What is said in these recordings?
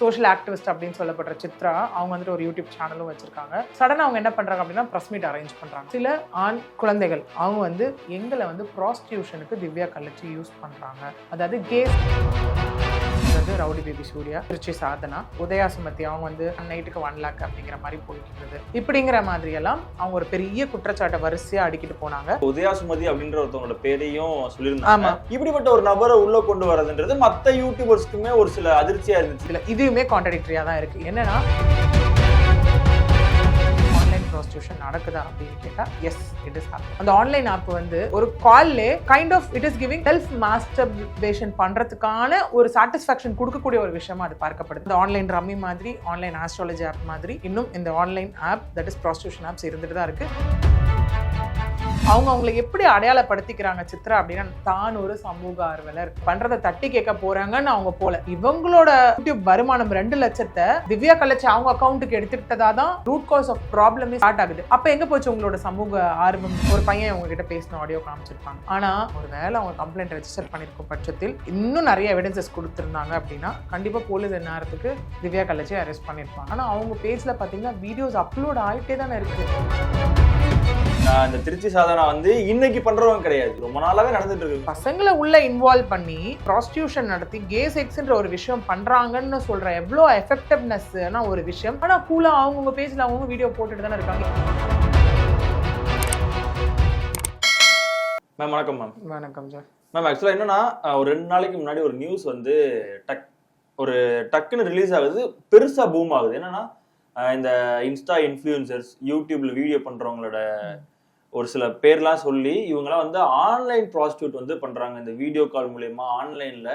Social activist அப்படின்னு சொல்லப்படுற சித்ரா அவங்க வந்துட்டு ஒரு யூடியூப் சேனலும் வச்சிருக்காங்க. சடனாக அவங்க என்ன பண்றாங்க அப்படின்னா ப்ரெஸ் மீட் அரேஞ்ச் பண்றாங்க. சில ஆண் குழந்தைகள் அவங்க வந்து எங்களை வந்து ப்ராஸ்டியூஷனுக்கு திவ்யா கலச்சி யூஸ் பண்றாங்க. அதாவது கேஸ் அதாவது ரவுடி பேபி சூர்யா திருச்சி சாதனா உதயா சுமதி. அவங்க வந்து நைட்டுக்கு ஒன் லேக் அப்படிங்கிற மாதிரி போயிட்டு இருந்தது. இப்படிங்கிற மாதிரி எல்லாம் அவங்க ஒரு பெரிய குற்றச்சாட்டை வரிசையா அடிக்கிட்டு போனாங்க. உதயா சுமதி அப்படின்ற ஒருத்தவங்களோட பேரையும் சொல்லியிருந்தாங்க. இப்படிப்பட்ட ஒரு நபரை உள்ள கொண்டு வரதுன்றது மத்த யூடியூபர்ஸ்க்குமே ஒரு சில அதிர்ச்சியா இருந்துச்சு. இதுவுமே கான்ட்ரடிக்டரியா தான் இருக்கு. என்னன்னா ப்ராஸ்டியூஷன் நடக்குதா அப்படின்னு கேட்டால் எஸ் இட் இஸ் அந்த ஆன்லைன் ஆப் வந்து ஒரு கால்லே kind of it is giving self masturbation பண்ணுறதுக்கான ஒரு சாட்டிஸ்ஃபேக்ஷன் கொடுக்கக்கூடிய ஒரு விஷயமா அது பார்க்கப்படுது. இந்த ஆன்லைன் ரம்மி மாதிரி ஆன்லைன் ஆஸ்ட்ராலஜி ஆப் மாதிரி இன்னும் இந்த online app that is prostitution apps இருந்துட்டு தான் இருக்குது அவங்க அவங்களை எப்படி அடையாளப்படுத்திக்கிறாங்க சித்ரா அப்படின்னா தான் ஒரு சமூக ஆர்வலர். பண்றதை தட்டி கேட்க போறாங்கன்னு அவங்க போல. இவங்களோட யூடியூப் வருமானம் ரெண்டு லட்சத்தை திவ்யா கலச்சி அவங்க அக்கௌண்ட்டுக்கு எடுத்துக்கிட்டதா தான் ரூட் காஸ் ஆஃப் ப்ராப்ளமே ஸ்டார்ட் ஆகுது. அப்ப எங்க போச்சு உங்களோட சமூக ஆர்வம்? ஒரு பையன் அவங்க கிட்ட பேசின ஆடியோ காமிச்சிருப்பாங்க. ஆனா ஒரு வேலை அவங்க கம்ப்ளைண்ட் ரெஜிஸ்டர் பண்ணிருக்கும் பட்சத்தில் இன்னும் நிறைய எவிடன்சஸ் கொடுத்துருந்தாங்க அப்படின்னா கண்டிப்பா போலீஸ் நேரத்துக்கு திவ்யா கலைச்சி அரெஸ்ட் பண்ணிருப்பாங்க. ஆனா அவங்க பேஜ்ல பாத்தீங்கன்னா வீடியோஸ் அப்லோட் ஆகிட்டே தானே இருக்கு. இந்த திருச்சி சாதனா வந்து இன்னைக்கு பண்றவங்க கிடையாது. ரொம்ப நாளாவே நடந்துட்டு இருக்கு பசங்களை உள்ள இன்வால்வ் பண்ணி ப்ராஸ்டியூஷன் நடத்தி கே செக்ஸ்ன்ற ஒரு விஷயம் பண்றாங்கன்னு சொல்ற எவ்வளோ எஃபெக்டிவ்னஸ்னா ஒரு விஷயம். ஆனா கூலா அவங்கவுங்க பேஜ்ல அவங்கவுங்க வீடியோ போட்டுட்டு தானே இருக்காங்க. மேம் வணக்கம் மேம் வணக்கம் சார் மேம் ஆக்சுவலாக என்னன்னா ஒரு ரெண்டு நாளைக்கு முன்னாடி ஒரு நியூஸ் வந்து டக் ஒரு டக்குன்னு ரிலீஸ் ஆகுது. பெருசா பூம் ஆகுது. என்னன்னா இந்த இன்ஸ்டா இன்ஃப்ளூயன்சர்ஸ் யூடியூப்ல வீடியோ பண்றவங்களோட ஒரு சில பேர்லாம் சொல்லி இவங்கெல்லாம் வந்து ஆன்லைன் ப்ராஸ்டியூட் வந்து பண்றாங்க. இந்த வீடியோ கால் மூலயமா ஆன்லைன்ல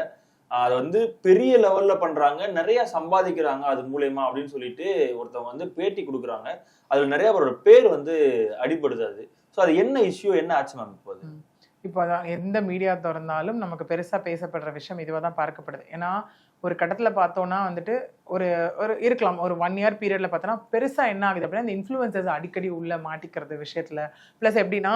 அதை வந்து பெரிய லெவல்ல பண்றாங்க. நிறைய சம்பாதிக்கிறாங்க அது மூலயமா அப்படின்னு சொல்லிட்டு ஒருத்தவங்க வந்து பேட்டி கொடுக்குறாங்க. அதுல நிறைய அவரோட பேர் வந்து அடிபடுது அது. ஸோ அது என்ன இஷ்யூ என்ன ஆச்சு மேம் இப்போ இப்போ அதான் எந்த மீடியா திறந்தாலும் நமக்கு பெருசா பேசப்படுற விஷயம் இதுவாக தான் பார்க்கப்படுது. ஏன்னா ஒரு கட்டத்தில் பார்த்தோன்னா வந்துட்டு ஒரு ஒரு இருக்கலாம். ஒரு ஒன் இயர் பீரியடில் பார்த்தோன்னா பெருசாக என்ன ஆகுது அப்படின்னா இந்த இன்ஃப்ளூயன்சஸ் அடிக்கடி உள்ள மாட்டிக்கிறது விஷயத்தில். ப்ளஸ் எப்படின்னா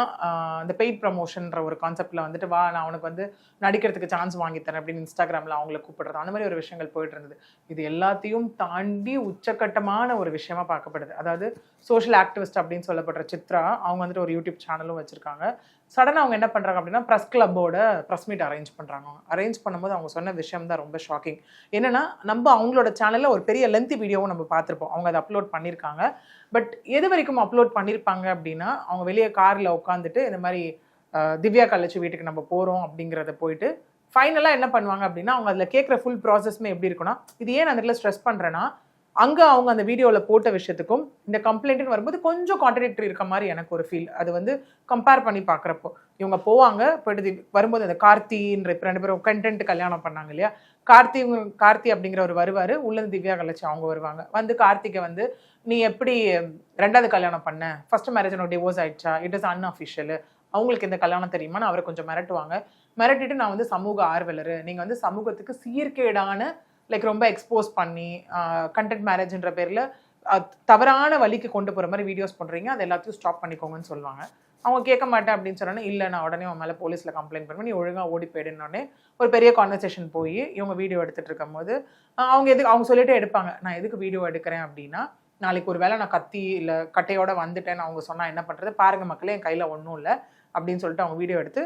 இந்த பெய்ட் ப்ரமோஷன்ற ஒரு கான்செப்டில் வந்துட்டு வா நான் உனக்கு வந்து நடிக்கிறதுக்கு சான்ஸ் வாங்கி தரேன் அப்படின்னு இன்ஸ்டாகிராமில் அவங்கள கூப்பிடுறது. அந்த மாதிரி ஒரு விஷயங்கள் போயிட்டு இருந்தது. இது எல்லாத்தையும் தாண்டி உச்சக்கட்டமான ஒரு விஷயமா பார்க்கப்படுது. அதாவது சோஷியல் ஆக்டிவிஸ்ட் அப்படின்னு சொல்லப்படுற சித்ரா அவங்க வந்துட்டு ஒரு யூடியூப் சேனலும் வச்சுருக்காங்க. சடனாக அவங்க என்ன பண்ணுறாங்க அப்படின்னா ப்ரெஸ் கிளப்போட ப்ரெஸ் மீட் அரேஞ்ச் பண்ணுறாங்க அரேஞ்ச் பண்ணும்போது அவங்க சொன்ன விஷயம் தான் ரொம்ப ஷாக்கிங் என்னன்னா நம்ம அவங்களோட சேனலில் ஒரு பெரிய லென்த்தி வீடியோவும் நம்ம பார்த்துருப்போம். அவங்க அதை அப்லோட் பண்ணியிருக்காங்க. பட் எது வரைக்கும் அப்லோட் பண்ணியிருப்பாங்க அப்படின்னா அவங்க வெளியே காரில் உட்காந்துட்டு இந்த மாதிரி திவ்யா கலைச்சி வீட்டுக்கு நம்ம போகிறோம் அப்படிங்கிறத போயிட்டு ஃபைனலாக என்ன பண்ணுவாங்க அப்படின்னா அவங்க அதில் கேட்குற ஃபுல் ப்ராசஸ்மே எப்படி இருக்குன்னா இது ஏன் நான் அந்த இடத்துல ஸ்ட்ரெஸ் பண்ணுறேன்னா அங்கே அவங்க அந்த வீடியோவில் போட்ட விஷயத்துக்கும் இந்த கம்ப்ளைண்ட்னு வரும்போது கொஞ்சம் கான்ட்ரடிக்டரி இருக்க மாதிரி எனக்கு ஒரு ஃபீல் அது வந்து கம்பேர் பண்ணி பார்க்குறப்போ இவங்க போவாங்க போயிட்டு தி- வரும்போது அந்த கார்த்தின்ற இப்போ ரெண்டு பேரும் கண்டென்ட் கல்யாணம் பண்ணாங்க இல்லையா? கார்த்தி கார்த்தி அப்படிங்கிற ஒரு வருவார் உள்ளது திவ்யா கலச்சி அவங்க வருவாங்க. வந்து கார்த்திகை வந்து நீ எப்படி ரெண்டாவது கல்யாணம் பண்ண? ஃபர்ஸ்ட் மேரேஜ் உனக்கு டிவோர்ஸ் ஆயிடுச்சா? இட் இஸ் அன்அஃபிஷியல் அவங்களுக்கு இந்த கல்யாணம் தெரியுமான்னு அவரை கொஞ்சம் மிரட்டுவாங்க. மிரட்டிட்டு நான் வந்து சமூக ஆர்வலர். நீங்கள் வந்து சமூகத்துக்கு சீர்கேடான லைக் ரொம்ப எக்ஸ்போஸ் பண்ணி கண்டென்ட் மேரேஜ்ன்ற பேரில் தவறான வழிக்கு கொண்டு போகிற மாதிரி வீடியோஸ் பண்ணுறீங்க அது எல்லாத்தையும் ஸ்டாப் பண்ணிக்கோங்கன்னு சொல்லுவாங்க. அவங்க கேட்க மாட்டேன் அப்படின்னு சொன்னோன்னே இல்லை நான் உடனே அவன் மேலே போலீஸில் கம்ப்ளைண்ட் பண்ணுவேன் நீ ஒழுங்காக ஓடி போயிடுனோடனே ஒரு பெரிய கான்வர்சேஷன் போய் இவங்க வீடியோ எடுத்துகிட்டு இருக்கும்போது அவங்க எதுக்கு அவங்க சொல்லிட்டே எடுப்பாங்க. நான் எதுக்கு வீடியோ எடுக்கிறேன் அப்படின்னா நாளைக்கு ஒரு வேளை நான் கத்தி இல்லை கட்டையோட வந்துட்டேன்னு அவங்க சொன்னால் என்ன பண்ணுறது பாருங்க மக்களே என் கையில் ஒன்றும் இல்லை அப்படின்னு சொல்லிட்டு அவங்க வீடியோ எடுத்து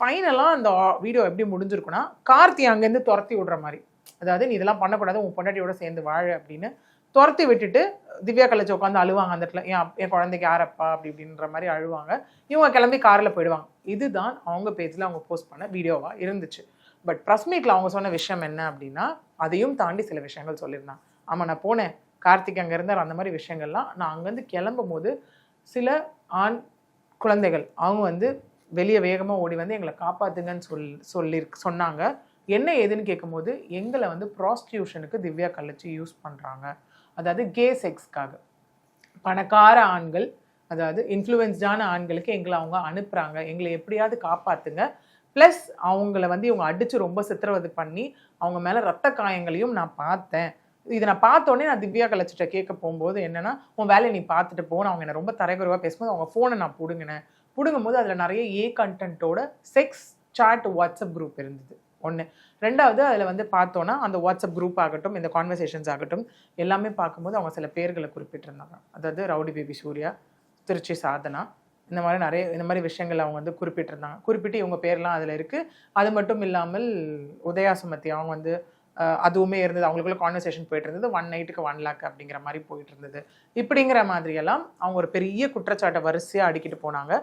ஃபைனலாக அந்த வீடியோ எப்படி முடிஞ்சிருக்குன்னா கார்த்தி அங்கேருந்து துரத்தி விடுற மாதிரி. அதாவது நீ இதெல்லாம் பண்ணக்கூடாது உன் பொண்டாட்டியோட சேர்ந்து வாழ அப்படின்னு துரத்தி விட்டுட்டு திவ்யா கலைச்சி உட்காந்து அழுவாங்க அந்த இடத்துல. என் என் குழந்தைக்கு யாரப்பா? அப்படி இப்படின்ற மாதிரி அழுவாங்க. இவங்க கிளம்பி காரில் போயிடுவாங்க. இதுதான் அவங்க பேஜில் அவங்க போஸ்ட் பண்ண வீடியோவாக இருந்துச்சு. பட் ப்ரெஸ் மீட்டில் அவங்க சொன்ன விஷயம் என்ன அப்படின்னா அதையும் தாண்டி சில விஷயங்கள் சொல்லியிருந்தாங்க ஆமாம் நான் போனேன். கார்த்திக் அங்கே இருந்தார். அந்த மாதிரி விஷயங்கள்லாம் நான் அங்கேருந்து கிளம்பும் போது சில ஆண் குழந்தைகள் அவங்க வந்து வெளியே வேகமாக ஓடி வந்து எங்களை காப்பாற்றுங்கன்னு சொல் சொல்லி சொன்னாங்க. என்ன ஏதுன்னு கேட்கும்போது எங்களை வந்து ப்ராஸ்டியூஷனுக்கு திவ்யா கள்ளச்சி யூஸ் பண்ணுறாங்க அதாவது கே செக்ஸ்க்காக பணக்கார ஆண்கள் அதாவது இன்ஃப்ளூயன்ஸ்டான ஆண்களுக்கு எங்களை அவங்க அனுப்புகிறாங்க எங்களை எப்படியாவது காப்பாற்றுங்க ப்ளஸ் அவங்கள வந்து இவங்க அடித்து ரொம்ப சித்திரவதை பண்ணி அவங்க மேலே ரத்த காயங்களையும் நான் பார்த்தேன். இதை நான் பார்த்தோன்னே நான் திவ்யா கலச்சிட்ட கேட்க போகும்போது என்னென்னா உன் வேலையை நீ பார்த்துட்டு போன அவங்க என்னை ரொம்ப தரைகுறவாக பேசும்போது அவங்க ஃபோனை நான் பிடுங்கினேன். பிடுங்கும் போது அதில் நிறைய ஏ கண்டென்ட்டோட செக்ஸ் சாட் வாட்ஸ்அப் குரூப் இருந்தது. ஒன்று ரெண்டாவது அதில் வந்து பார்த்தோன்னா அந்த வாட்ஸ்அப் குரூப் ஆகட்டும் இந்த கான்வர்சேஷன்ஸ் ஆகட்டும் எல்லாமே பார்க்கும்போது அவங்க சில பேர்களை குறிப்பிட்டிருந்தாங்க. அதாவது ரவுடி பேபி சூர்யா திருச்சி சாதனா இந்த மாதிரி நிறைய இந்த மாதிரி விஷயங்கள் அவங்க வந்து குறிப்பிட்டிருந்தாங்க. குறிப்பிட்டு இவங்க பேர்லாம் அதில் இருக்குது அது மட்டும் இல்லாமல் உதயா சுமதி அவங்க வந்து அதுவுமே இருந்தது. அவங்களுக்குள்ள கான்வர்சேஷன் போயிட்டு இருந்தது. ஒன் நைட்டுக்கு ஒன் லேக் அப்படிங்கிற மாதிரி போயிட்டு இருந்தது. இப்படிங்கிற மாதிரியெல்லாம் அவங்க ஒரு பெரிய குற்றச்சாட்டை வரிசையாக அடிக்கிட்டு போனாங்க.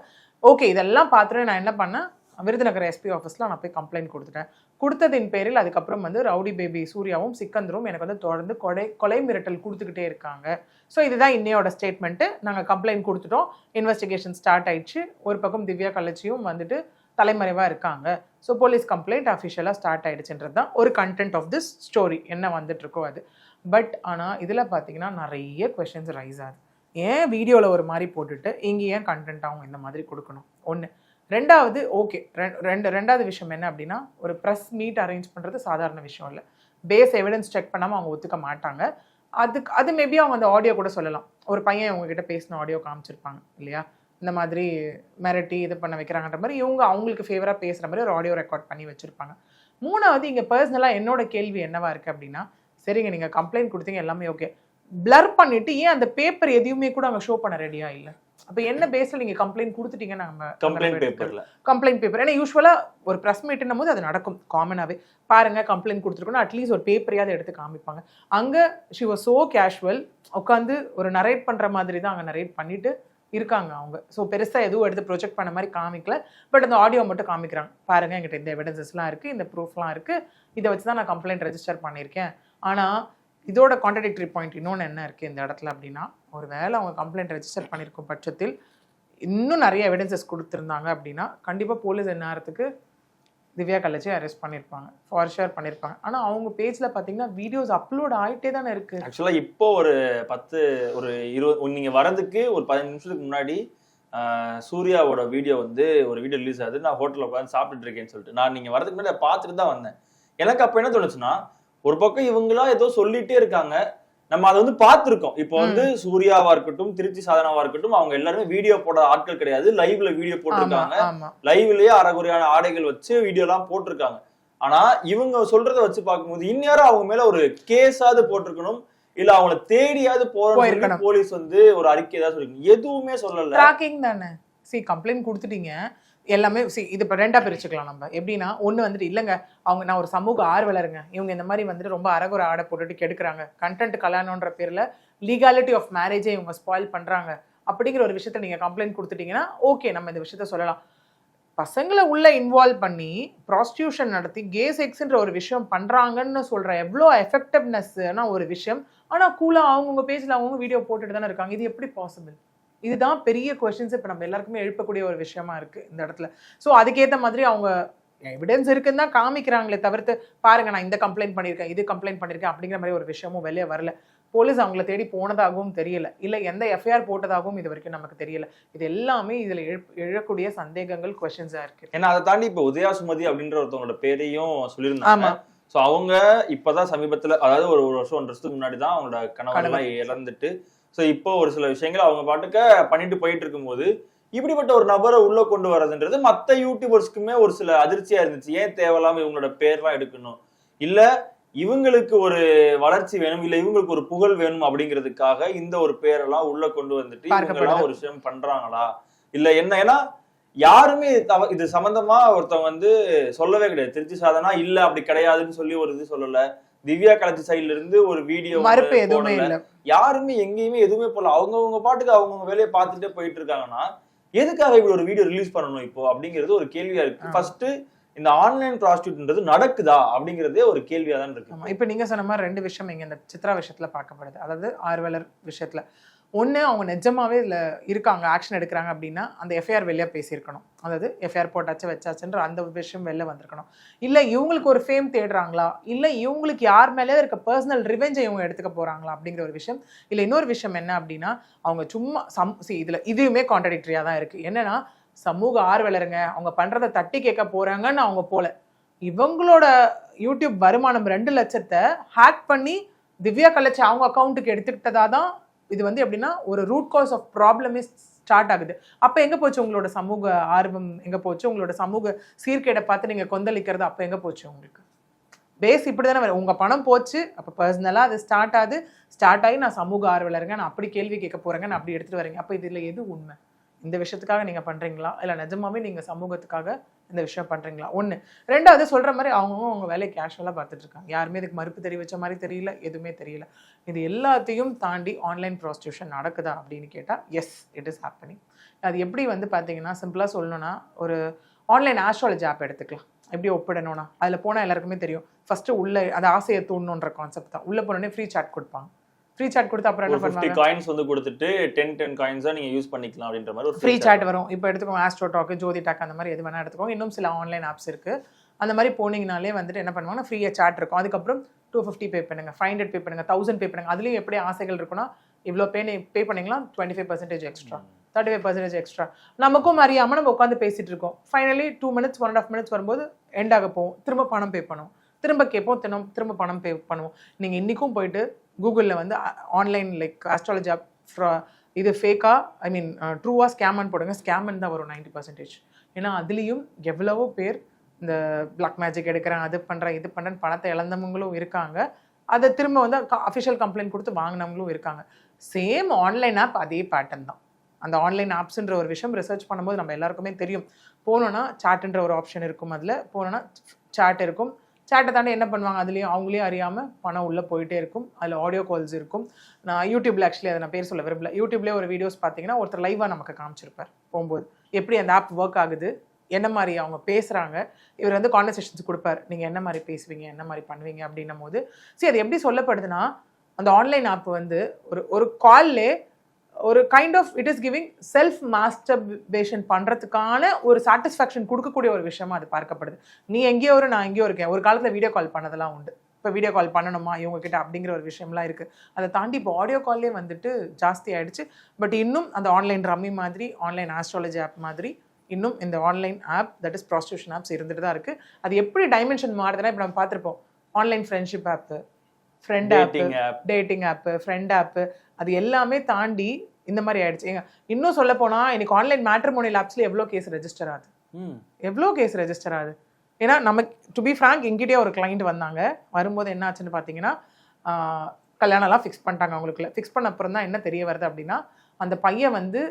ஓகே இதெல்லாம் பார்த்துட்டு நான் என்ன பண்ணேன்? விருதுநகர் எஸ்பி ஆஃபீஸில் நான் போய் கம்ப்ளைண்ட் கொடுத்துட்டேன். கொடுத்ததின் பேரில் அதுக்கப்புறம் வந்து ரவுடி பேபி சூர்யாவும் சிக்கந்தரும் எனக்கு வந்து தொடர்ந்து கொலை கொலை மிரட்டல் கொடுத்துக்கிட்டே இருக்காங்க. ஸோ இதுதான் இன்னையோட ஸ்டேட்மெண்ட்டு நாங்கள் கம்ப்ளைண்ட் கொடுத்துட்டோம். இன்வெஸ்டிகேஷன் ஸ்டார்ட் ஆயிடுச்சு. ஒரு பக்கம் திவ்யா கலச்சியும் வந்துட்டு தலைமறைவாக இருக்காங்க. ஸோ போலீஸ் கம்ப்ளைண்ட் அஃபிஷியலாக ஸ்டார்ட் ஆயிடுச்சுன்றது தான் ஒரு கண்டென்ட் ஆஃப் திஸ் ஸ்டோரி என்ன வந்துட்டுருக்கோ அது. பட் ஆனால் இதில் பார்த்தீங்கன்னா நிறைய கொஷின்ஸ் ரைஸ் ஆகுது. ஏன் வீடியோவில் ஒரு மாதிரி போட்டுட்டு இங்கே ஏன் கண்டென்ட் அவங்க இந்த மாதிரி கொடுக்கணும்? ஒன்று ரெண்டாவது ஓகே ரெண்டு ரெண்டாவது விஷயம் என்ன அப்படின்னா ஒரு ப்ரெஸ் மீட் அரேஞ்ச் பண்ணுறது சாதாரண விஷயம் இல்லை. பேஸ் எவிடன்ஸ் செக் பண்ணாமல் அவங்க ஒத்துக்க மாட்டாங்க. அதுக்கு அது மேபி அவங்க அந்த ஆடியோ கூட சொல்லலாம். ஒரு பையன் இவங்ககிட்ட பேசின ஆடியோ காமிச்சிருப்பாங்க இல்லையா? இந்த மாதிரி மிரட்டி இது பண்ண வைக்கிறாங்கன்ற மாதிரி இவங்க அவங்களுக்கு ஃபேவராக பேசுகிற மாதிரி ஒரு ஆடியோ ரெக்கார்ட் பண்ணி வச்சுருப்பாங்க. மூணாவது இங்கே பர்சனலாக என்னோட கேள்வி என்னவா இருக்குது அப்படின்னா சரிங்க நீங்கள் கம்ப்ளைண்ட் கொடுத்தீங்க எல்லாமே ஓகே பிளர் பண்ணிவிட்டு ஏன் அந்த பேப்பர் எதையுமே கூட அவங்க ஷோ பண்ண ரெடியாக இல்லை? அப்போ என்ன பேஸில் நீங்கள் கம்ப்ளைண்ட் கொடுத்துட்டீங்க நம்ம கம்ப்ளைண்ட் பேப்பர்ல கம்ப்ளைண்ட் பேப்பர் ஏன்னா யூஸ்வலாக ஒரு ப்ரெஸ் மீட்னும் போது அது நடக்கும் காமனாகவே பாருங்க கம்ப்ளைண்ட் கொடுத்துருக்கணும் அட்லீஸ்ட் ஒரு பேப்பரையாவது எடுத்து காமிப்பாங்க. அங்கே ஷி வாஸ் ஸோ கேஷுவல் உட்காந்து ஒரு நரேட் பண்ணுற மாதிரி தான் அங்கே நரேட் பண்ணிட்டு இருக்காங்க அவங்க. ஸோ பெருசாக எதுவும் எடுத்து ப்ரொஜெக்ட் பண்ண மாதிரி காமிக்கல. பட் அந்த ஆடியோ மட்டும் காமிக்கிறாங்க. பாருங்க என்கிட்ட இந்த எவிடன்சஸ்லாம் இருக்குது இந்த ப்ரூஃப்லாம் இருக்குது இதை வச்சு தான் நான் கம்ப்ளைண்ட் ரெஜிஸ்டர் பண்ணியிருக்கேன். ஆனால் இதோட கான்ட்ரடிக்டரி பாயிண்ட் இன்னொன்று என்ன இருக்குது இந்த இடத்துல அப்படின்னா ஒரு வேளை அவங்க கம்ப்ளைண்ட் ரெஜிஸ்டர் பண்ணியிருக்கும் பட்சத்தில் இன்னும் நிறைய எவிடன்சஸ் கொடுத்துருந்தாங்க அப்படின்னா கண்டிப்பாக போலீஸ் நேரத்துக்கு திவ்யா கலச்சி அரெஸ்ட் பண்ணியிருப்பாங்க ஃபார் ஷேர் பண்ணியிருப்பாங்க ஆனால் அவங்க பேஜில் பார்த்தீங்கன்னா வீடியோஸ் அப்லோட் ஆகிட்டே தானே இருக்குது ஆக்சுவலாக இப்போ ஒரு பத்து ஒரு இருபது நீங்கள் வரதுக்கு ஒரு பதினஞ்சு நிமிஷத்துக்கு முன்னாடி சூர்யாவோட வீடியோ வந்து ஒரு வீடியோ ரிலீஸ் ஆகுது. நான் ஹோட்டலில் உட்காந்து சாப்பிட்டுட்டு இருக்கேன்னு சொல்லிட்டு. நான் நீங்கள் வரதுக்கு முன்னாடி பார்த்துட்டு தான் வந்தேன். எனக்கு அப்போ என்ன தோணுச்சுன்னா ஒரு பக்கம் இவங்களா ஏதோ சொல்லிட்டே இருக்காங்க. நம்ம அதை வந்து பார்த்திருக்கோம். இப்போ வந்து சூர்யாவா இருக்கட்டும் திருச்சி சாதனாவா இருக்கட்டும் அவங்க எல்லாருமே வீடியோ போட ஆட்கள் கிடையாது. லைவ்ல வீடியோ போட்டிருக்காங்க. லைவ்லயே அறகுறையான ஆடைகள் வச்சு வீடியோ எல்லாம் போட்டிருக்காங்க. ஆனா இவங்க சொல்றத வச்சு பார்க்கும்போது இந்நேரம் அவங்க மேல ஒரு கேஸாவது போட்டிருக்கணும். இல்ல அவங்கள தேடியாவது போறோம். போலீஸ் வந்து ஒரு அறிக்கை ஏதாவது சொல்லிருக்கணும் எதுவுமே சொல்லல. தானே? சி கம்ப்ளைண்ட் கொடுத்துட்டீங்க. எல்லாமே சி இது இப்போ ரெண்டாக பிரிச்சுக்கலாம் நம்ம. எப்படின்னா ஒன்று வந்துட்டு இல்லைங்க அவங்க நான் ஒரு சமூக ஆர்வலருங்க. இவங்க இந்த மாதிரி வந்துட்டு ரொம்ப அரகுற ஆடை போட்டுட்டு கெடுக்கிறாங்க. கண்டென்ட் கல்யாணன்ற பேரில் லீகாலிட்டி ஆஃப் மேரேஜை இவங்க ஸ்பாயில் பண்ணுறாங்க அப்படிங்கிற ஒரு விஷயத்த நீங்கள் கம்ப்ளைண்ட் கொடுத்துட்டீங்கன்னா ஓகே நம்ம இந்த விஷயத்த சொல்லலாம். பசங்களை உள்ள இன்வால்வ் பண்ணி ப்ராஸ்டியூஷன் நடத்தி கே செக்ஸ்ன்ற ஒரு விஷயம் பண்ணுறாங்கன்னு சொல்கிற எவ்வளோ எஃபெக்டிவ்னஸ்னா ஒரு விஷயம். ஆனால் கூலாக அவங்கவுங்க பேஜில் அவங்கவுங்க வீடியோ போட்டுட்டு தானே இருக்காங்க. இது எப்படி பாசிபிள் இதுதான் பெரிய கொஷின்ஸ் இப்போ நம்ம எல்லாருக்குமே எழுப்பக்கூடிய ஒரு விஷயமா இருக்கு இந்த இடத்துல. ஸோ அதுக்கேற்ற மாதிரி அவங்க எவிடன்ஸ் இருக்குன்னு தான் காமிக்கிறாங்களே தவிர்த்து பாருங்க நான் இந்த கம்ப்ளைண்ட் பண்ணியிருக்கேன் இது கம்ப்ளைண்ட் பண்ணியிருக்கேன் அப்படிங்கிற மாதிரி ஒரு விஷயமும் வெளியே வரல. போலீஸ் அவங்கள தேடி போனதாகவும் தெரியல. இல்லை எந்த எஃப்ஐஆர் போட்டதாகவும் இது வரைக்கும் நமக்கு தெரியல. இது எல்லாமே இதில் எழக்கூடிய சந்தேகங்கள் கொஷின்ஸாக இருக்கு. ஏன்னா அதை தாண்டி இப்ப உதயா சுமதி அப்படின்ற ஒருத்தவங்களோட பேரையும் சொல்லியிருந்தாங்க. சோ அவங்க இப்பதான் சமீபத்துல அதாவது ஒரு ஒரு வருஷம் ஒன்றரை வருஷத்துக்கு முன்னாடி தான் அவங்களோட கணவர்லாம் இழந்துட்டு சோ இப்போ ஒரு சில விஷயங்கள் அவங்க பாட்டுக்க பண்ணிட்டு போயிட்டு இருக்கும்போது இப்படிப்பட்ட ஒரு நபரை உள்ள கொண்டு வரதுன்றது மத்த யூடியூபர்ஸ்க்குமே ஒரு சில அதிர்ச்சியா இருந்துச்சு. ஏன் தேவையில்லாம இவங்களோட பேர்லாம் எடுக்கணும்? இல்ல இவங்களுக்கு ஒரு வளர்ச்சி வேணும் இல்ல இவங்களுக்கு ஒரு புகழ் வேணும் அப்படிங்கிறதுக்காக இந்த ஒரு பேரெல்லாம் உள்ள கொண்டு வந்துட்டு இவங்க பார்க்கப்படுது. எல்லாம் ஒரு விஷயம் பண்றாங்களா? இல்ல என்ன? ஏன்னா யாருமே இது சம்பந்தமா ஒருத்தவங்க வந்து சொல்லவே கிடையாது. திருச்சி சாதனா இல்ல அப்படி கிடையாதுன்னு சொல்லி ஒரு இது சொல்லல. திவ்யா கலச்சி சைடுல இருந்து ஒரு வீடியோ மறுப்பு எதுவுமே இல்லை. யாருமே எங்கேயுமே எதுவுமே போடல. அவங்கவங்க பாட்டுக்கு அவங்கவங்க வேலையை பார்த்துட்டே போயிட்டு இருக்காங்கன்னா எதுக்காக இப்படி ஒரு வீடியோ ரிலீஸ் பண்ணணும் இப்போ? அப்படிங்கிறது ஒரு கேள்வியா இருக்கு. ஃபர்ஸ்ட் இந்த ஆன்லைன் ப்ராஸ்டியூட்ன்றது நடக்குதா? அப்படிங்கிறதே ஒரு கேள்வியா தான் இருக்கு இப்போ நீங்க சொன்ன மாதிரி ரெண்டு விஷயம் இங்க இந்த சித்ரா விஷயத்துல பார்க்கப்படுது. அதாவது ஆர்வலர் விஷயத்துல. ஒன்று அவங்க நிஜமாகவே இதில் இருக்காங்க ஆக்ஷன் எடுக்கிறாங்க அப்படின்னா அந்த எஃப்ஐஆர் வெளியே பேசியிருக்கணும். அதாவது எஃப்ஐஆர் போட்டாச்சு வச்சாச்சுன்ற அந்த விஷயம் வெளில வந்திருக்கணும். இல்லை இவங்களுக்கு ஒரு ஃபேம் தேடுறாங்களா? இல்லை இவங்களுக்கு யார் மேலே இருக்க பர்சனல் ரிவெஞ்சை இவங்க எடுத்துக்க போகிறாங்களா அப்படிங்கிற ஒரு விஷயம். இல்லை இன்னொரு விஷயம் என்ன அப்படின்னா அவங்க சும்மா சம் சி இதில் இதுவுமே கான்ட்ரடிக்டரியாக தான் இருக்குது என்னென்னா சமூக ஆர்வலருங்க. அவங்க பண்ணுறத தட்டி கேட்க போகிறாங்கன்னு அவங்க போல. இவங்களோட யூடியூப் வருமானம் ரெண்டு லட்சத்தை ஹேக் பண்ணி திவ்யா கலைச்சி அவங்க அக்கௌண்ட்டுக்கு எடுத்துக்கிட்டதா தான் இது வந்து எப்படின்னா ஒரு ரூட் காஸ் ஆஃப் ப்ராப்ளமே ஸ்டார்ட் ஆகுது. அப்போ எங்கே போச்சு உங்களோட சமூக ஆர்வம்? எங்கே போச்சு? உங்களோட சமூக சீர்கேடை பார்த்து நீங்கள் கொந்தளிக்கிறது அப்போ எங்கே போச்சு உங்களுக்கு? பேஸ் இப்படி தானே வரும் உங்கள் பணம் போச்சு அப்போ பர்சனலாக அது ஸ்டார்ட் ஆகுது. ஸ்டார்ட் ஆகி நான் சமூக ஆர்வலருங்க நான் அப்படி கேள்வி கேட்க போகிறேங்க நான் அப்படி எடுத்துகிட்டு வரேங்க. அப்போ இதில் எது உண்மை? இந்த விஷயத்துக்காக நீங்கள் பண்ணுறீங்களா இல்லை நிஜமாவே நீங்கள் சமூகத்துக்காக இந்த விஷயம் பண்ணுறீங்களா ஒன்று ரெண்டாவது சொல்கிற மாதிரி அவங்கவுங்க அவங்க வேலையை கேஷுவலாக பார்த்துட்டு இருக்காங்க யாருமே இதுக்கு மறுப்பு தெரிவிச்ச மாதிரி தெரியல எதுவுமே தெரியல. இது எல்லாத்தையும் தாண்டி ஆன்லைன் ப்ராஸ்டியூஷன் நடக்குதா அப்படின்னு கேட்டால் எஸ் இட் இஸ் ஹேப்பனிங் அது எப்படி வந்து பார்த்தீங்கன்னா சிம்பிளாக சொல்லணும்னா ஒரு ஆன்லைன் ஆஸ்ட்ராலஜி ஆப் எடுத்துக்கலாம். எப்படி ஒப்பிடணும்னா அதில் போனால் எல்லாருக்குமே தெரியும். ஃபஸ்ட்டு உள்ளே அந்த ஆசையை தூண்டணுன்ற கான்செப்ட் தான். உள்ளே போனோடனே ஃப்ரீ சாட் கொடுப்பாங்க. ஃப்ரீ சாட் கொடுத்து அப்புறம் என்ன பண்ணுவாங்க? காயின்ஸ் வந்து கொடுத்துட்டு டென் டென் காயின்ஸா நீங்க யூஸ் பண்ணிக்கலாம் அப்படின்ற மாதிரி ஒரு ஃப்ரீ சாட் வரும். இப்போ எடுத்துக்கோங்க ஆஸ்ட்ரோ டாக் ஜோதி டாக் அந்த மாதிரி எது வேணா எடுத்துக்கோங்க. இன்னும் சில ஆன்லைன் ஆப்ஸ் இருக்கு. அந்த மாதிரி போனீங்கனாலே வந்துட்டு என்ன பண்ணுவாங்கன்னா ஃப்ரீயாக சாட் இருக்கும். அதுக்கப்புறம் டூ ஃபிஃப்டி பே பண்ணுங்க ஃபைவ் ஹண்ட்ரட் பே பண்ணுங்க தௌசண்ட் பே பண்ணுங்க. அதுலேயும் எப்படி ஆசைகள் இருக்குன்னா இவ்வளோ பே பே பண்ணீங்களா twenty five percentage extra thirty five percentage extra நமக்கும் அறியாமல் நம்ம உட்காந்து பேசிட்டு இருக்கோம். Finally two minutes one and half minutes வரும்போது எண்ட் ஆக போகும். திரும்ப பணம் பே பண்ணுவோம் திரும்ப கேட்போம் தினம் திரும்ப பணம் பே பண்ணுவோம். நீங்கள் இன்றைக்கும் போயிட்டு கூகுளில் வந்து ஆன்லைன் லைக் ஆஸ்ட்ராலஜி ஆப் இது ஃபேக்கா ஐ மீன் ட்ரூவாக ஸ்கேமன் போடுங்க. ஸ்கேமன் தான் வரும் நைன்டி பர்சன்டேஜ் ஏன்னா அதுலேயும் எவ்வளவோ பேர் இந்த பிளாக் மேஜிக் எடுக்கிறேன் அது பண்ணுறேன் இது பண்ணுறேன் பணத்தை இழந்தவங்களும் இருக்காங்க. அதை திரும்ப வந்து அஃபிஷியல் கம்ப்ளைண்ட் கொடுத்து வாங்கினவங்களும் இருக்காங்க. சேம் ஆன்லைன் ஆப் அதே பேட்டர்ன் தான். அந்த ஆன்லைன் ஆப்ஸ்ன்ற ஒரு விஷயம் ரிசர்ச் பண்ணும்போது நம்ம எல்லாருக்குமே தெரியும். போனோன்னா சாட்டுன்ற ஒரு ஆப்ஷன் இருக்கும் அதில். போனோன்னா சாட் இருக்கும். சேட்டை தாண்டி என்ன பண்ணுவாங்க? அதுலேயும் அவங்களே அறியாமல் பணம் உள்ளே போயிட்டே இருக்கும். அதில் ஆடியோ கால்ஸ் இருக்கும். நான் யூடியூப்ல ஆக்சுவலி அதை நான் பேர் சொல்ல விரும்பல. யூடியூப்லேயே ஒரு வீடியோஸ் பார்த்தீங்கன்னா ஒருத்தர் லைவாக நமக்கு காமிச்சிருப்பார். போகும்போது எப்படி அந்த ஆப் ஒர்க் ஆகுது? என்ன மாதிரி அவங்க பேசுகிறாங்க இவர் வந்து கான்வர்சேஷன்ஸ் கொடுப்பார். நீங்கள் என்ன மாதிரி பேசுவீங்க? என்ன மாதிரி பண்ணுவீங்க? அப்படின்னும் போது. சரி அது எப்படி சொல்லப்படுதுன்னா அந்த ஆன்லைன் ஆப் வந்து ஒரு ஒரு கால்லே ஒரு kind of it is giving self masturbation பண்ணுறதுக்கான ஒரு சாட்டிஸ்ஃபேக்ஷன் கொடுக்கக்கூடிய ஒரு விஷயமா அது பார்க்கப்படுது. நீ எங்கேயோ ஒரு நான் எங்கேயோ இருக்கேன். ஒரு காலத்தில் வீடியோ கால் பண்ணதெல்லாம் உண்டு. இப்போ வீடியோ கால் பண்ணணுமா? இவங்க கிட்ட அப்படிங்கிற ஒரு விஷயம்லாம் இருக்குது அதை தாண்டி இப்போ ஆடியோ கால்லே வந்துட்டு ஜாஸ்தி ஆயிடுச்சு. பட் இன்னும் அந்த ஆன்லைன் ரம்மி மாதிரி ஆன்லைன் ஆஸ்ட்ராலஜி ஆப் மாதிரி இன்னும் இந்த online app that is prostitution apps இருந்துட்டு தான் இருக்குது அது எப்படி டைமென்ஷன் மாறுதுன்னா இப்போ நம்ம பார்த்துருப்போம். Online friendship app friend app dating app dating app friend app அது எல்லாமே தாண்டி இந்த மாதிரி ஆயிடுச்சு. ஏங்க இன்னும் சொல்ல போனா இன்னைக்கு ஆன்லைன் மேட்ரிமோனியல் ஆப்ஸ்ல எவ்வளோ கேஸ் ரெஜிஸ்டர் ஆகுது? எவ்வளோ கேஸ் ரெஜிஸ்டர் ஆகுது? ஏன்னா நம்ம டு பி ஃப்ராங்க் எங்கிட்டே ஒரு client வந்தாங்க. வரும்போது என்ன ஆச்சுன்னு பார்த்தீங்கன்னா கல்யாணம்லாம் ஃபிக்ஸ் பண்ணிட்டாங்க அவங்களுக்குள்ள. ஃபிக்ஸ் பண்ண அப்புறம் தான் என்ன தெரிய வருது அப்படின்னா அந்த பையன் வந்து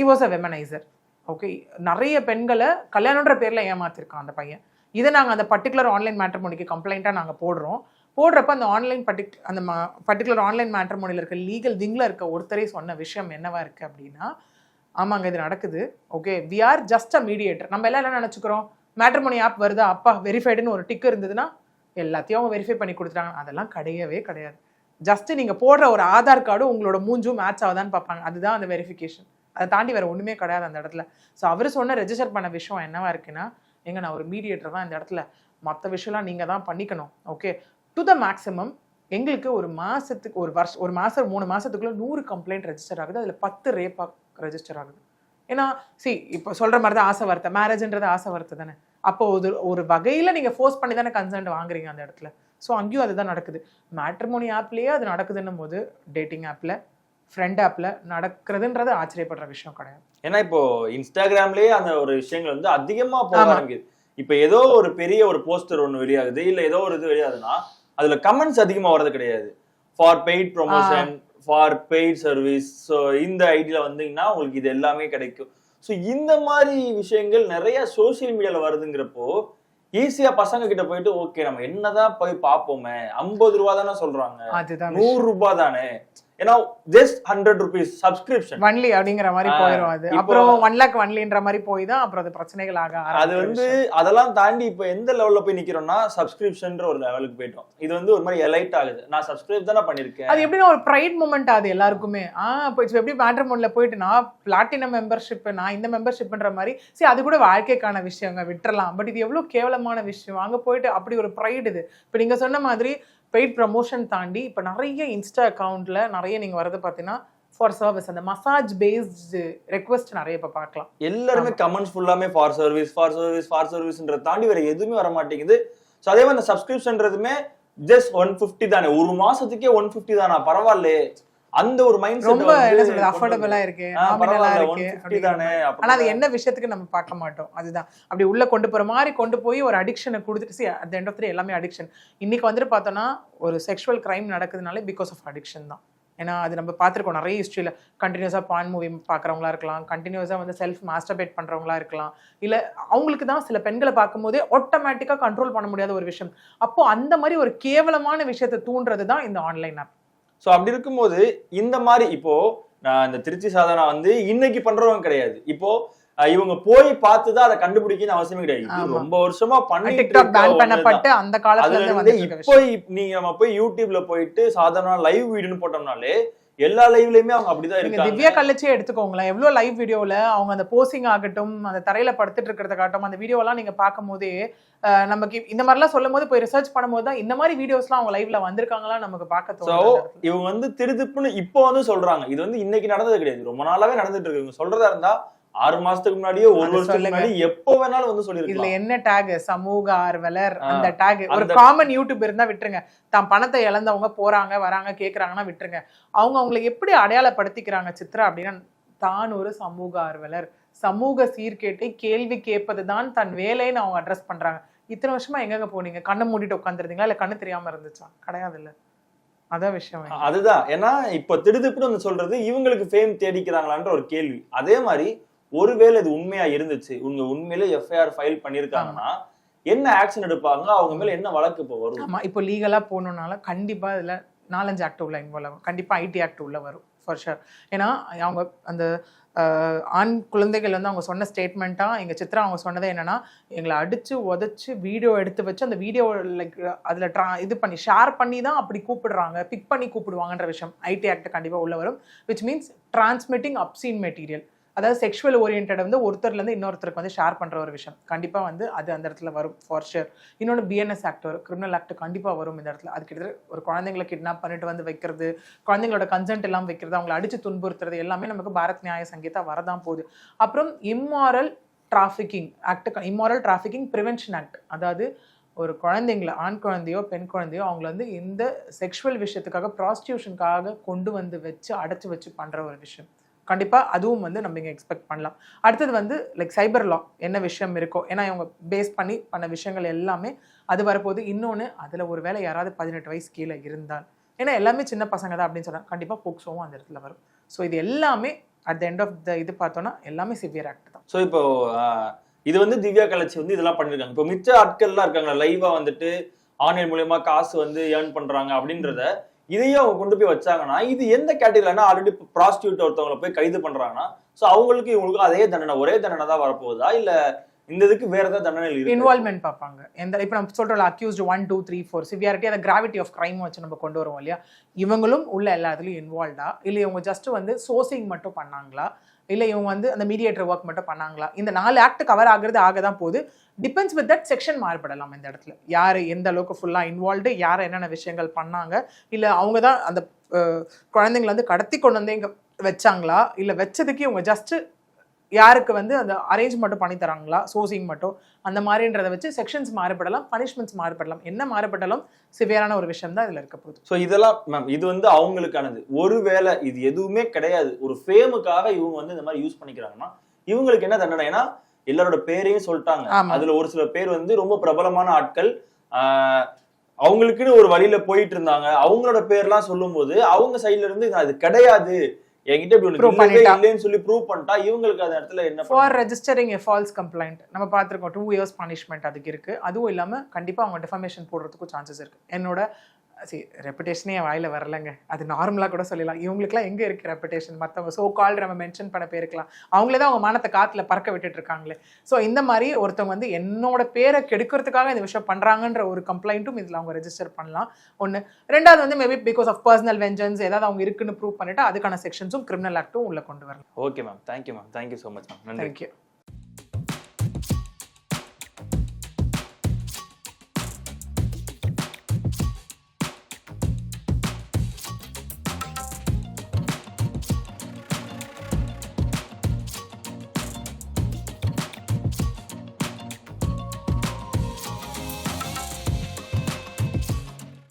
இ வாஸ் அ வெமனைசர் ஓகே நிறைய பெண்களை கல்யாணன்ற பேரில் ஏமாத்திருக்கான் அந்த பையன். இதை நாங்கள் அந்த பர்டிகுலர் ஆன்லைன் மேட்ரிமோனிக்கு கம்ப்ளைண்ட்டாக நாங்கள் போடுறோம். போடுறப்ப அந்த ஆன்லைன் பர்டிக் அந்த பர்டிகுலர் ஆன்லைன் மேட்ரிமோனியில் இருக்க லீகல் விங்கில் இருக்க ஒருத்தரே சொன்ன விஷயம் என்னவா இருக்குது அப்படின்னா ஆமாங்க இது நடக்குது. Okay we are just a mediator நம்ம எல்லாம் என்ன நினச்சிக்கிறோம்? மேட்ரிமோனி ஆப் வருதா? அப்பா வெரிஃபைடுன்னு ஒரு டிக் இருந்ததுன்னா எல்லாத்தையும் அவங்க வெரிஃபை பண்ணி கொடுத்துட்டாங்க. அதெல்லாம் கிடையவே கிடையாது. ஜஸ்ட்டு நீங்கள் போடுற ஒரு ஆதார் கார்டும் உங்களோட மூஞ்சும் மேட்ச் ஆகுதான்னு பார்ப்பாங்க. அதுதான் அந்த வெரிஃபிகேஷன் அதை தாண்டி வேறு ஒன்றுமே கிடையாது அந்த இடத்துல. ஸோ அவர் சொன்ன ரெஜிஸ்டர் பண்ண விஷயம் என்னவா இருக்குன்னா எங்க நான் ஒரு மீடியேட்டர் தான் இந்த இடத்துல. மற்ற விஷயம்லாம் நீங்கள் தான் பண்ணிக்கணும். ஓகே டு த மேக்ஸிமம் எங்களுக்கு ஒரு மாசத்துக்கு ஒரு வருஷம் ஒரு மாசம் மூணு மாசத்துக்குள்ள நூறு கம்ப்ளைண்ட் ரெஜிஸ்டர் ஆகுது. அதில் பத்து ரேப்பா ரெஜிஸ்டர் ஆகுது. ஏன்னா சி இப்போ சொல்ற மாதிரி தான் ஆசை வார்த்தை மேரேஜ்ன்றது ஆசை வார்த்தை தானே. அப்போ ஒரு ஒரு வகையில நீங்க ஃபோர்ஸ் பண்ணி தானே கன்சர்ன் வாங்குறீங்க அந்த இடத்துல. ஸோ அங்கேயும் அதுதான் நடக்குது. மேட்ரிமோனி ஆப்லேயே அது நடக்குதுன்னும் போது டேட்டிங் ஆப்ல ஃப்ரெண்ட் ஆப்ல நடக்கிறதுன்றது ஆச்சரியப்படுற விஷயம் கிடையாது. ஏன்னா இப்போ இன்ஸ்டாகிராம்லயே அந்த ஒரு விஷயங்கள் வந்து அதிகமா போக. ஆரம்பிக்குது. இப்ப ஏதோ ஒரு பெரிய ஒரு போஸ்டர் ஒண்ணு வெளியாகுது இல்ல ஏதோ ஒரு இது வெளியாகுதுன்னா அதுல கமெண்ட்ஸ் அதிகமா வர்றது கிடையாது. For paid promotion for paid service so இந்த ஐடியில வந்தீங்கன்னா உங்களுக்கு இது எல்லாமே கிடைக்கும். ஸோ இந்த மாதிரி விஷயங்கள் நிறைய சோஷியல் மீடியால வருதுங்கிறப்போ ஈஸியா பசங்க கிட்ட போயிட்டு ஓகே நம்ம என்னதான் போய் பார்ப்போமே? ஐம்பது ரூபா தானே சொல்றாங்க நூறு ரூபாய் தானே ஏன்னா just hundred rupees subscription only அப்படிங்கிற மாதிரி போயிடும் அது. அப்புறம் ஒன் லேக் ஒன்லின்ற மாதிரி போய் தான் அப்புறம் அது பிரச்சனைகள் ஆக அது வந்து. அதெல்லாம் தாண்டி இப்ப எந்த லெவல்ல போய் நிக்கிறோம்னா சப்ஸ்கிரிப்ஷன்ற ஒரு லெவலுக்கு போயிட்டோம். இது வந்து ஒரு மாதிரி எலைட் ஆகுது. நான் சப்ஸ்கிரைப் தானே பண்ணிருக்கேன். அது எப்படின்னா ஒரு ப்ரைட் மூமெண்ட் ஆகுது எல்லாருக்குமே. ஆ இப்போ இப்போ எப்படி மேட்ரிமோன்ல போயிட்டு நான் பிளாட்டினம் மெம்பர்ஷிப் நான் இந்த மெம்பர்ஷிப்ன்ற மாதிரி சரி அது கூட வாழ்க்கைக்கான விஷயங்க விட்டுறலாம். பட் இது எவ்வளவு கேவலமான விஷயம். அங்க போயிட்டு அப்படி ஒரு ப்ரைட் இது. இப்போ நீங்க சொன்ன மாதிரி பெய்ட் ப்ரமோஷன் தாண்டி இப்போ நிறைய இன்ஸ்டா அக்கவுண்ட்ல நிறைய நீங்க வரது பார்த்தீங்கன்னா ஃபார் சர்வீஸ் அந்த மசாஜ் பேஸ்டு ரெக்வஸ்ட் நிறைய இப்போ பார்க்கலாம். எல்லாருமே கமெண்ட்ஸ் ஃபுல்லாமே for service for service for சர்வீஸ்ன்ற தாண்டி வேற எதுவுமே வர மாட்டேங்குது. ஸோ அதே மாதிரி அந்த சப்ஸ்கிரிப்ஷன்றதுமே ஜஸ்ட் ஒன் ஃபிஃப்டி தானே. ஒரு மாசத்துக்கே ஒன் ஃபிஃப்டி தானா? பரவாயில்லையே. அந்த ஒரு மைண்ட் ரொம்ப என்ன சொல்றது அஃபோர்டபுளா இருக்கு. நாமினலா இருக்கு தானே ஆனா அது என்ன விஷயத்துக்கு நம்ம பார்க்க மாட்டோம்? அதுதான். அப்படி உள்ள கொண்டு போற மாதிரி கொண்டு போய் ஒரு அடிக்ஷனை கொடுத்துட்டு the end of the day எல்லாமே அடிக்ஷன் இன்னைக்கு வந்துட்டு பார்த்தோம்னா ஒரு செக்ஷுவல் கிரைம் நடக்குதுனாலே பிகாஸ் ஆஃப் அடிக்ஷன் தான். ஏன்னா அது நம்ம பார்த்துருக்கோம். நிறைய ஹிஸ்ட்ரியில் கண்டினியூஸாக பான் மூவி பார்க்குறவங்களா இருக்கலாம். கண்டினியூஸாக வந்து செல்ஃப் மாஸ்டர்பேட் பண்ணுறவங்களா இருக்கலாம். இல்லை அவங்களுக்கு தான் சில பெண்களை பார்க்கும்போதே ஆட்டோமேட்டிக்காக கண்ட்ரோல் பண்ண முடியாத ஒரு விஷயம். அப்போ அந்த மாதிரி ஒரு கேவலமான விஷயத்தை தூண்டுறது தான் இந்த ஆன்லைன் ஆப் சோ அப்படி இருக்கும்போது இந்த மாதிரி இப்போ நான் இந்த திருச்சி சாதனா வந்து இன்னைக்கு பண்றவங்க கிடையாது இப்போ இவங்க போய் பார்த்து தான் அதை கண்டுபிடிக்கணும்னு அவசியமே கிடையாது. ரொம்ப வருஷமா. பண்ணப்பட்டு அந்த காலத்துல இப்போ நீங்க நம்ம போய் யூடியூப்ல போயிட்டு சாதாரண லைவ் வீடியோன்னு போட்டோம்னாலே எல்லா லைவ்லயுமே அவங்க அப்படிதான் இருக்காங்க. திவ்யா கள்ளச்சியே எடுத்துக்கோங்களேன். எவ்வளவு லைவ் வீடியோல அவங்க அந்த போசிங் ஆகட்டும் அந்த தரையில படுத்துட்டு இருக்கிறத காட்டும் அந்த வீடியோலாம் நீங்க பார்க்கும் போதே நமக்கு இந்த மாதிரிலாம் சொல்லும் போது போய் ரிசர்ச் பண்ணும்போது தான் இந்த மாதிரி வீடியோஸ்லாம் அவங்க லைவ்ல வந்திருக்காங்களா நமக்கு பார்க்க தோணும் இவங்க வந்து திருதிப்புன்னு இப்போ வந்து சொல்றாங்க. இது வந்து இன்னைக்கு நடந்தது கிடையாது. ரொம்ப நாளாவே நடந்துட்டு இருக்கு. இவங்க சொல்றதா இருந்தா ஆறு மாசத்துக்கு முன்னாடியே ஒரு வருஷத்துக்கு. முன்னாடி எப்போ வேணாலும் வந்து இதுல சொல்லிருக்கலாம் என்ன டேக் சமூக ஆர்வலர் அந்த டேக் ஒரு காமன் யூடியூப் இருந்தா விட்டுருங்க. தான் பணத்தை இழந்தவங்க போறாங்க வராங்க கேக்குறாங்கன்னா விட்டுருங்க. அவங்க அவங்களை எப்படி அடையாளப்படுத்திக்கிறாங்க சித்ரா அப்படின்னா தான் ஒரு சமூக ஆர்வலர். சமூக சீர்கேட்டை கேள்வி கேட்பதுதான் தன் வேலைன்னு அவங்க அட்ரஸ் பண்றாங்க. இத்தனை வருஷமா எங்கங்க போனீங்க? கண்ணை மூடிட்டு உட்காந்துருந்தீங்களா இல்ல கண்ணு தெரியாம இருந்துச்சா? கிடையாது இல்ல. அதான் விஷயம். அதுதான். ஏன்னா இப்ப திடுதிப்புன்னு சொல்றது இவங்களுக்கு ஃபேம் தேடிக்கிறாங்களான்ற ஒரு கேள்வி. அதே மாதிரி ஒருவேளை இது உண்மையா இருந்துச்சு உங்க உண்மையில எஃப்ஐஆர் ஃபைல் பண்ணிருக்காங்கன்னா என்ன ஆக்ஷன் எடுப்பாங்க? அவங்க மேல என்ன வழக்கு இப்போ வரும்? ஆமா இப்போ லீகலா போகணும்னால கண்டிப்பா இதுல நாலஞ்சு ஆக்ட் உள்ள இன்வால்வ் ஆகும். கண்டிப்பா ஐடி ஆக்ட் உள்ள வரும் ஃபார் ஷுர் ஏன்னா அவங்க அந்த ஆண் குழந்தைகள் வந்து அவங்க சொன்ன ஸ்டேட்மெண்ட்டா எங்க சித்ரா அவங்க சொன்னதே என்னன்னா எங்களை அடிச்சு உதச்சி வீடியோ எடுத்து வச்சு அந்த வீடியோ லைக் அதுல ட்ரா இது பண்ணி ஷேர் பண்ணி தான் அப்படி கூப்பிடுறாங்க. பிக் பண்ணி கூப்பிடுவாங்கன்ற விஷயம். ஐடி ஆக்ட் கண்டிப்பா உள்ள வரும் which means transmitting obscene material அதாவது செக்ஷுவல் ஓரியன்ட் வந்து ஒருத்தர்லேருந்து இன்னொருத்தருக்கு வந்து ஷேர் பண்ணுற ஒரு விஷயம். கண்டிப்பாக வந்து அது அந்த இடத்துல வரும் ஃபார் ஷியர் இன்னொன்று பிஎன்எஸ் ஆக்ட் வரும். கிரிமினல் ஆக்ட் கண்டிப்பாக வரும் இந்த இடத்துல. அது கிட்டத்தட்ட ஒரு குழந்தைங்களை கிட்னாப் பண்ணிட்டு வந்து வைக்கிறது குழந்தைங்களோட கன்சென்ட் எல்லாம் வைக்கிறது அவங்களை அடித்து துன்புறுத்துறது எல்லாமே நமக்கு பாரத் நியாய சங்கீதா வரதான் போகுது. அப்புறம் immoral trafficking act immoral trafficking prevention act அதாவது ஒரு குழந்தைங்கள ஆண் குழந்தையோ பெண் குழந்தையோ அவங்கள வந்து இந்த செக்ஷுவல் விஷயத்துக்காக ப்ராஸ்டியூஷனுக்காக கொண்டு வந்து வச்சு அடைச்சி வச்சு பண்ணுற ஒரு விஷயம். கண்டிப்பாக அதுவும் வந்து நம்ம இங்கே எக்ஸ்பெக்ட் பண்ணலாம். அடுத்தது வந்து லைக் சைபர் லா என்ன விஷயம் இருக்கோ ஏன்னா இவங்க பேஸ் பண்ணி பண்ண விஷயங்கள் எல்லாமே அது வரப்போது இன்னொன்று அதில் ஒரு வேளை யாராவது பதினெட்டு வயசு கீழே இருந்தால். ஏன்னா எல்லாமே சின்ன பசங்க தான் அப்படின்னு சொன்னால் கண்டிப்பாக போக்சோவும் அந்த இடத்துல வரும். ஸோ இது எல்லாமே at the end of the இது பார்த்தோன்னா எல்லாமே சிவியர் ஆக்ட் தான். ஸோ இப்போ இது வந்து திவ்யா கலட்சி வந்து இதெல்லாம் பண்ணிருக்காங்க. இப்போ மிச்ச ஆட்கள்லாம் இருக்காங்க லைவாக வந்துட்டு ஆன்லைன் மூலயமா காசு வந்து ஏர்ன் பண்ணுறாங்க அப்படின்றத இதையும் அவங்க கொண்டு போய் வச்சாங்கன்னா இது எந்த கேட்டகரியிலனா ஆல்ரெடி ப்ராஸ்டியூட் ஒருத்தவங்களை போய் கைது பண்றாங்கன்னா சோ அவங்களுக்கு இவங்களுக்கு அதே தண்டனை ஒரே தண்டனை தான் வரப்போகுதா? இல்ல இந்த இதுக்கு வேற ஏதாவது தண்டனை இருக்கு? இன்வால்மெண்ட் பார்ப்பாங்க. எந்த இப்போ நம்ம சொல்கிறோம் accused one two three four severity அந்த கிராவிட்டி ஆஃப் கிரைம் வச்சு நம்ம கொண்டு வருவோம் இல்லையா? இவங்களும் உள்ள எல்லா இன்வால்வ்டா இல்லை இவங்க ஜஸ்ட் வந்து சோர்சிங் மட்டும் பண்ணாங்களா? இல்லை இவங்க வந்து அந்த மீடியேட்டர் ஒர்க் மட்டும் பண்ணாங்களா? இந்த நாலு ஆக்ட் கவர் ஆகுறது ஆக தான் போகுது. டிபெண்ட்ஸ் வித் தட் செக்ஷன் மாறுபடலாம் இந்த இடத்துல. யார் எந்த அளவுக்கு ஃபுல்லாக இன்வால்வ்டு யார் என்னென்ன விஷயங்கள் பண்ணாங்க இல்லை அவங்க தான் அந்த குழந்தைங்களை வந்து கடத்தி கொண்டு வந்து இங்கே வச்சாங்களா? இல்லை வச்சதுக்கு இவங்க ஜஸ்ட்டு யாருக்கு வந்து அந்த அரேஞ்ச் மட்டும் பண்ணி தராங்களா? சோர்சிங் மட்டும். அந்த மாதிரின்றதை வச்சு செக்ஷன்ஸ் மாறுபடலாம் பனிஷ்மெண்ட்ஸ் மாறுபடலாம். என்ன மாறுபட்டாலும் சிவியரான ஒரு விஷயம் தான் இதில் இருக்க போகுது. சோ இதெல்லாம் மேம் இது வந்து அவங்களுக்கானது. ஒருவேளை இது எதுவுமே கிடையாது. ஒரு ஃபேமுக்காக இவங்க வந்து இந்த மாதிரி யூஸ் பண்ணிக்கிறாங்கன்னா இவங்களுக்கு என்ன தண்டனை? ஏன்னா எல்லாரோட பேரையும் சொல்லிட்டாங்க. அதுல ஒரு சில பேர் வந்து ரொம்ப பிரபலமான ஆட்கள் அவங்களுக்குன்னு ஒரு வழியில போயிட்டு இருந்தாங்க. அவங்களோட பேர்லாம் சொல்லும்போது அவங்க சைடுல இருந்து அது கிடையாது. என்கிட்ட இப்படி. இல்லைன்னு சொல்லி ப்ரூவ் பண்ணிட்டா இவங்களுக்கு அந்த இடத்துல என்ன for? Registering a false complaint நம்ம பார்த்துருக்கோம் டூ இயர்ஸ் பனிஷ்மெண்ட் அதுக்கு இருக்கு அதுவும் இல்லாமல் கண்டிப்பாக அவங்க டிஃபமேஷன் போடுறதுக்கும் சான்சஸ் இருக்கு என்னோட சரி ரெப்புடேஷனே என் வாயில வரலங்க? அது நார்மலாக கூட சொல்லலாம். இவங்களுக்குலாம் எங்கே இருக்கு ரெப்புடேஷன் மற்றவங்க சோ கால்டு நம்ம மென்ஷன் பண்ண பேருக்கலாம் அவங்களே தான் அவங்க மானத்தை காத்துல பறக்க விட்டுட்டு இருக்காங்களே. ஸோ இந்த மாதிரி ஒருத்தவங்க வந்து என்னோட பேரை கெடுக்கிறதுக்காக இந்த விஷயம் பண்றாங்கன்ற ஒரு கம்ப்ளைண்ட்டும் இதில் அவங்க ரெஜிஸ்டர் பண்ணலாம். ஒன்று ரெண்டாவது வந்து maybe because of personal vengeance ஏதாவது அவங்க இருக்குன்னு ப்ரூவ் பண்ணிட்டு அதுக்கான செக்ஷன்ஸும் கிரிமினல் ஆக்டும் உள்ள கொண்டு வரலாம். Okay ma'am thank you ma'am thank you so much ma'am thank you